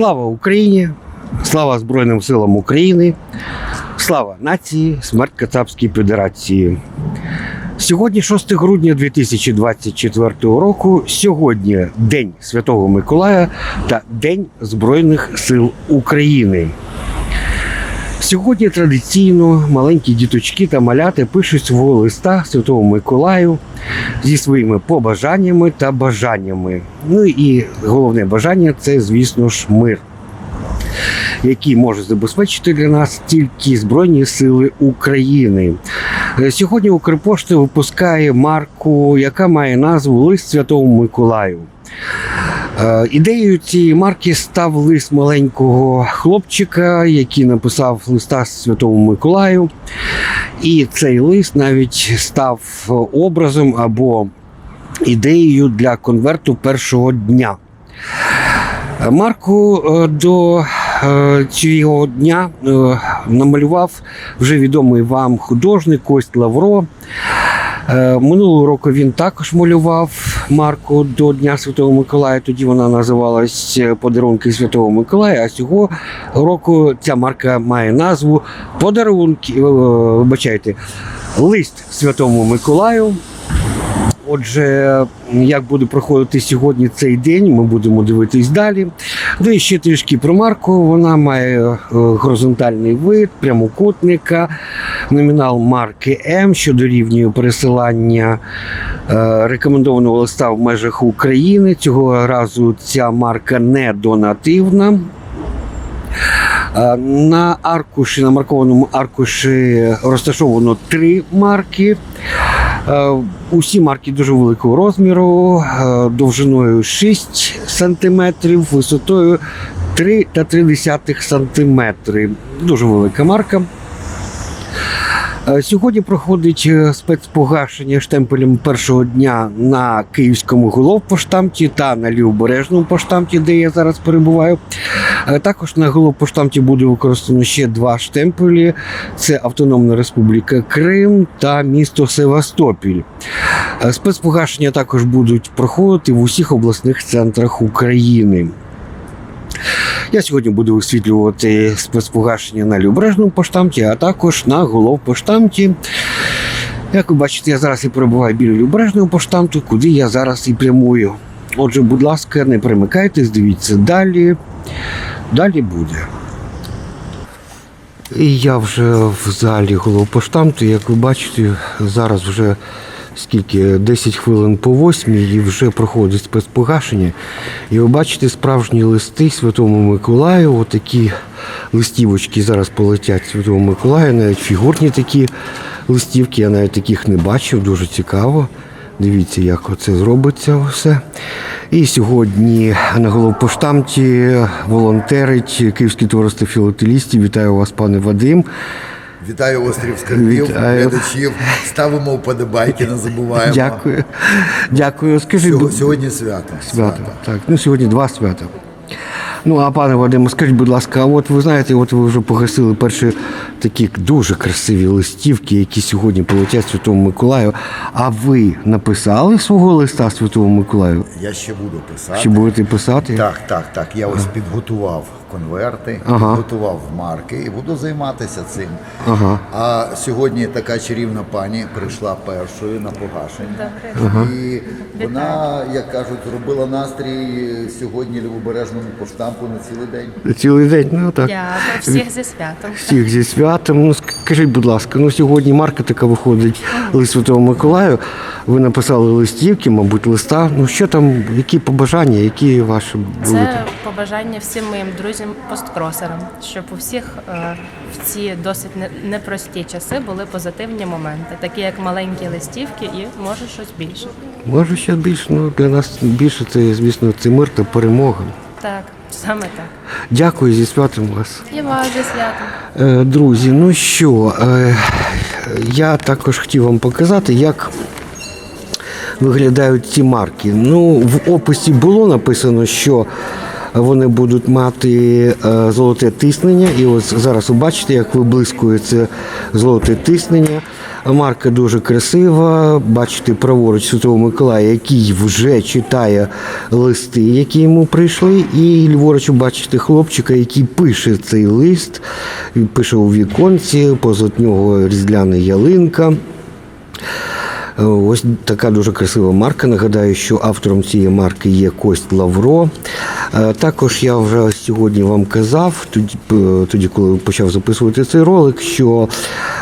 Слава Україні! Слава Збройним силам України! Слава нації! Смерть Кацапській Федерації! Сьогодні 6 грудня 2024 року. Сьогодні День Святого Миколая та День Збройних сил України. Сьогодні традиційно маленькі діточки та маляти пишуть свого листа Святому Миколаю зі своїми побажаннями та бажаннями. Ну і головне бажання це, звісно ж, мир, який може забезпечити для нас тільки Збройні Сили України. Е, Сьогодні Укрпошта випускає марку, яка має назву Лист Святому Миколаю. Е, Ідеєю цієї марки став лист маленького хлопчика, який написав листа Святому Миколаю. І цей лист навіть став образом або ідеєю для конверту першого дня. Марку е, до е, цього дня намалював вже відомий вам художник Кость Лавро. Е, Минулого року він також малював марку до Дня Святого Миколая. Тоді вона називалась е, Подарунки Святого Миколая. А цього року ця марка має назву Подарунки. е, Вибачайте, лист Святому Миколаю. Отже, як буде проходити сьогодні цей день, ми будемо дивитись далі. Ну і ще трішки про марку. Вона має горизонтальний вид, прямокутника, номінал марки М, що дорівнює пересилання е, рекомендованого листа в межах України. Цього разу ця марка не донативна. Е, На аркуші, на маркованому аркуші розташовано три марки. Е, Усі марки дуже великого розміру, довжиною 6 см, висотою 3,3 см. Дуже велика марка. Е, Сьогодні проходить е, спецпогашення штемпелем першого дня на Київському головпоштамті та на Лівобережному поштамті, де я зараз перебуваю. Е, Також на головпоштамті буде використано ще два штемпелі: це Автономна Республіка Крим та місто Севастопіль. Спецпогашення також будуть проходити в усіх обласних центрах України. Я сьогодні буду висвітлювати спецпогашення на Любережному поштамті, а також на головпоштамті. Як ви бачите, я зараз і перебуваю біля Любережного поштамту, куди я зараз і прямую. Отже, будь ласка, не перемикайтесь, дивіться далі. Далі буде. І я вже в залі головпоштамту, як ви бачите, зараз вже скільки 10 хвилин по 8 і вже проходить спецпогашення. І ви бачите справжні листи Святому Миколаю. Отакі листівочки зараз полетять Святому Миколаю, навіть фігурні такі листівки. Я навіть таких не бачив, дуже цікаво. Дивіться, як це зробиться все. І сьогодні на головпоштамті волонтерить Київське товариство філателістів. Вітаю вас, пане Вадим. Вітаю острів Скарбів, Вітаю. глядачів. Ставимо вподобайки, не забуваємо. Дякую. Дякую. Скажіть, Сьогодні, будь- сьогодні свято. Свято. Так, ну сьогодні два свята. Ну, а пане Вадиме, скажіть, будь ласка, а от ви знаєте, от ви вже погасили перші такі дуже красиві листівки, які сьогодні полетять Святому Миколаю. А ви написали свого листа Святому Миколаю? Я ще буду писати. Чи будете писати? Так, так, так. Я ось підготував конверти, Ага. підготував марки і буду займатися цим. Ага. А сьогодні така чарівна пані прийшла першою на погашення. І вона, як кажуть, робила настрій сьогодні лівобережному поштампу на цілий день. Цілий день, ну так. Дякую всіх зі святом. Всіх зі святом. Ну скажіть, будь ласка, ну сьогодні марка така виходить лист Святого Миколаю. Ви написали листівки, мабуть, листа. Ну що там, які побажання, які ваші були? Це побажання всім моїм друзям-посткросерам, щоб у всіх е, в ці досить непрості часи були позитивні моменти, такі як маленькі листівки і може щось більше. Може, ще більше, ну для нас більше це, звісно, це мир та перемога. Так, саме так. Дякую зі святом вас. І вас зі святом. Е, Друзі, ну що, е, я також хотів вам показати, як виглядають ці марки. Ну, в описі було написано, що вони будуть мати е, золоте тиснення. І ось зараз ви бачите, як виблискує це золоте тиснення. Марка дуже красива. Бачите праворуч Святого Миколая, який вже читає листи, які йому прийшли. І ліворуч бачите хлопчика, який пише цей лист. Він пише у віконці, позад нього різдляна ялинка. Ось така дуже красива марка. Нагадаю, що автором цієї марки є Кость Лавро. Е, Також я вже сьогодні вам казав, тоді, е, тоді коли почав записувати цей ролик, що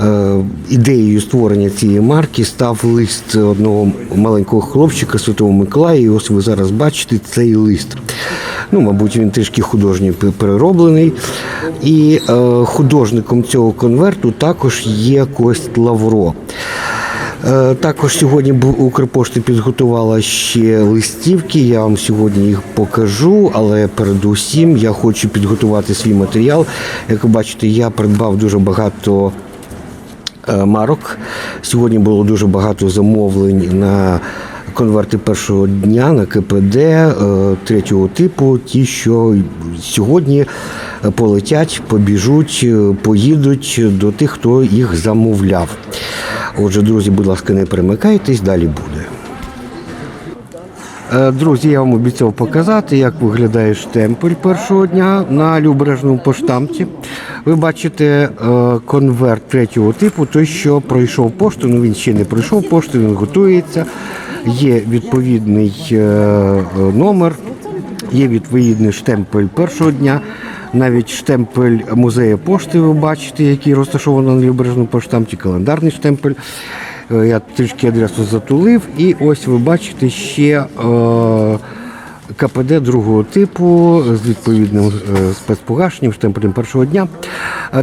е, ідеєю створення цієї марки став лист одного маленького хлопчика Святого Миколая. І ось ви зараз бачите цей лист. Ну, мабуть, він трішки художній перероблений. І е, художником цього конверту також є Кость Лавро. Е, Також сьогодні Укрпошта підготувала ще листівки. Я вам сьогодні їх покажу, але передусім я хочу підготувати свій матеріал. Як ви бачите, я придбав дуже багато е, марок. Сьогодні було дуже багато замовлень на конверти першого дня на КПД е, третього типу. Ті, що сьогодні полетять, побіжуть, поїдуть до тих, хто їх замовляв. Отже, друзі, будь ласка, не перемикайтесь, далі буде. Е, Друзі, я вам обіцяв показати, як виглядає штемпель першого дня на Любережному поштамті. Ви бачите е, конверт третього типу, той, що пройшов пошту. Ну він ще не пройшов пошту, він готується. Є відповідний е, номер, є відповідний штемпель першого дня. Навіть штемпель музею пошти ви бачите, який розташований на Любережному поштамті, календарний штемпель. Е, Я трішки адресу затулив. І ось ви бачите ще е, КПД другого типу з відповідним е, спецпогашенням, штемпелем першого дня.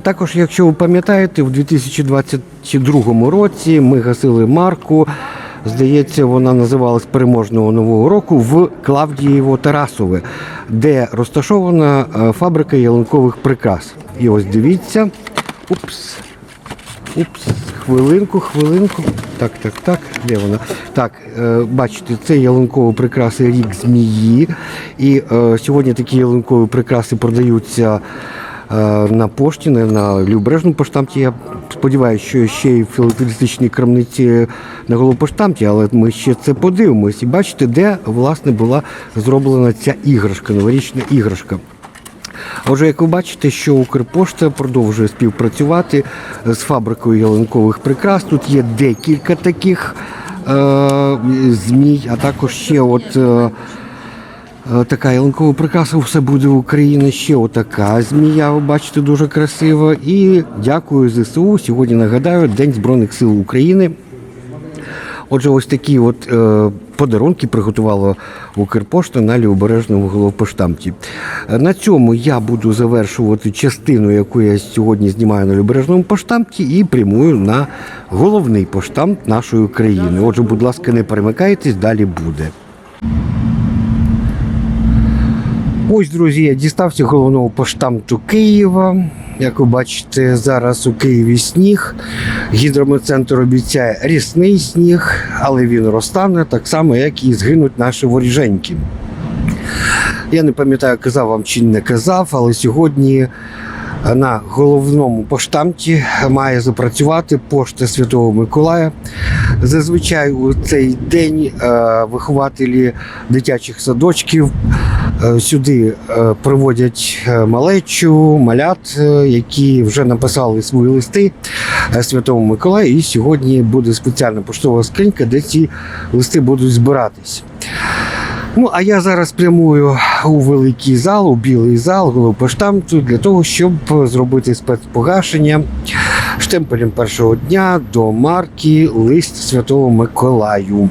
Також, якщо ви пам'ятаєте, в 2022 році ми гасили марку. Здається, вона називалась переможного нового року в Клавдієво Тарасове, де розташована е, фабрика ялинкових прикрас. І ось дивіться. Упс. Упс, хвилинку, хвилинку. Так, так, так. Де вона? Так, е, бачите, це ялинкові прикраси рік змії. І е, сьогодні такі ялинкові прикраси продаються на пошті, на, на Любережному поштамті. Я сподіваюся, що ще й в філателістичній крамниці на головпоштамті, але ми ще це подивимось. І бачите, де власне була зроблена ця іграшка, новорічна іграшка. Отже, як ви бачите, що Укрпошта продовжує співпрацювати з фабрикою ялинкових прикрас. Тут є декілька таких е, змій, а також ще от. Е, Така ялинкова прикраса все буде Україна. Ще отака змія, ви бачите, дуже красива. І дякую ЗСУ. Сьогодні нагадаю День Збройних сил України. Отже, ось такі от е, подарунки приготувала Укрпошта на лівобережному головпоштамті. На цьому я буду завершувати частину, яку я сьогодні знімаю на лівобережному поштамті, і прямую на головний поштамт нашої країни. Отже, будь ласка, не перемикайтесь, далі буде. Ось, друзі, я дістався головного поштамту Києва. Як ви бачите, зараз у Києві сніг. Гідрометцентр обіцяє рісний сніг, але він розтане так само, як і згинуть наші воріженьки. Я не пам'ятаю, казав вам чи не казав, але сьогодні на головному поштамті має запрацювати пошта Святого Миколая. Зазвичай у цей день е, вихователі дитячих садочків е, сюди е, приводять малечу, малят, які вже написали свої листи Святому Миколаю. І сьогодні буде спеціальна поштова скринька, де ці листи будуть збиратись. Ну, а я зараз прямую у великий зал, у білий зал головпоштамту для того, щоб зробити спецпогашення штемпелем першого дня до марки Лист Святого Миколаю.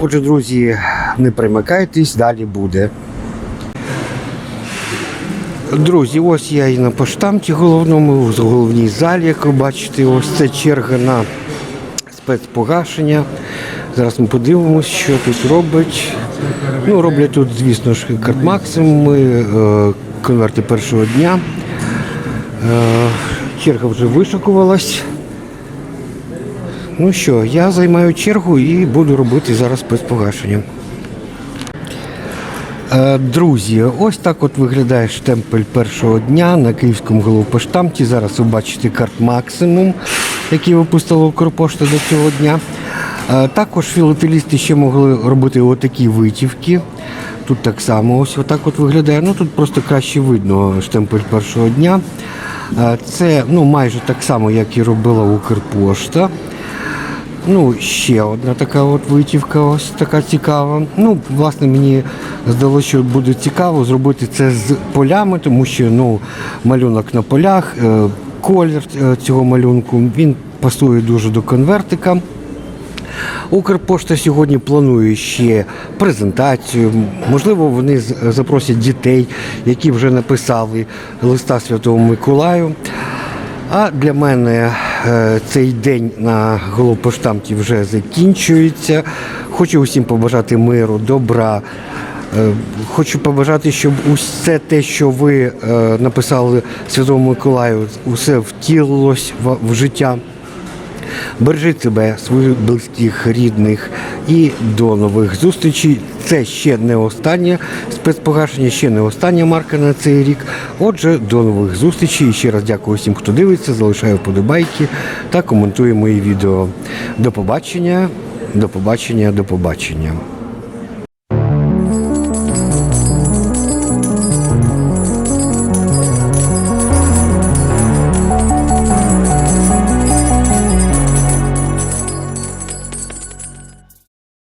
Отже, друзі, не примикайтесь, далі буде. Друзі, ось я і на поштамті головному, в головній залі, як ви бачите, ось це черга на спецпогашення. Зараз ми подивимося, що тут робить. Ну, роблять тут, звісно ж, карт максимуми, е, конверти першого дня. Е, черга вже вишикувалась. Ну що, я займаю чергу і буду робити зараз спецпогашення. Е, Друзі, ось так от виглядає штемпель першого дня на київському головпоштамті. Зараз ви бачите карт максимум, який випустила Укрпошта до цього дня. Е, Також філателісти ще могли робити отакі витівки. Тут так само ось отак от виглядає. Ну тут просто краще видно штемпель першого дня. Е, Це ну, майже так само, як і робила Укрпошта. Ну, ще одна така от витівка, ось така цікава. Ну, власне, мені здалося, що буде цікаво зробити це з полями, тому що ну, малюнок на полях, е, колір цього малюнку, він пасує дуже до конвертика. Укрпошта сьогодні планує ще презентацію. Можливо, вони запросять дітей, які вже написали листа Святому Миколаю. А для мене е, цей день на головпоштамті вже закінчується. Хочу усім побажати миру, добра. Е, Хочу побажати, щоб усе те, що ви е, написали Святому Миколаю, усе втілилось в життя. Бережіть себе, своїх близьких, рідних і до нових зустрічей. Це ще не останнє спецпогашення, ще не остання марка на цей рік. Отже, до нових зустрічей. І ще раз дякую всім, хто дивиться, залишає вподобайки та коментує мої відео. До побачення, до побачення, до побачення.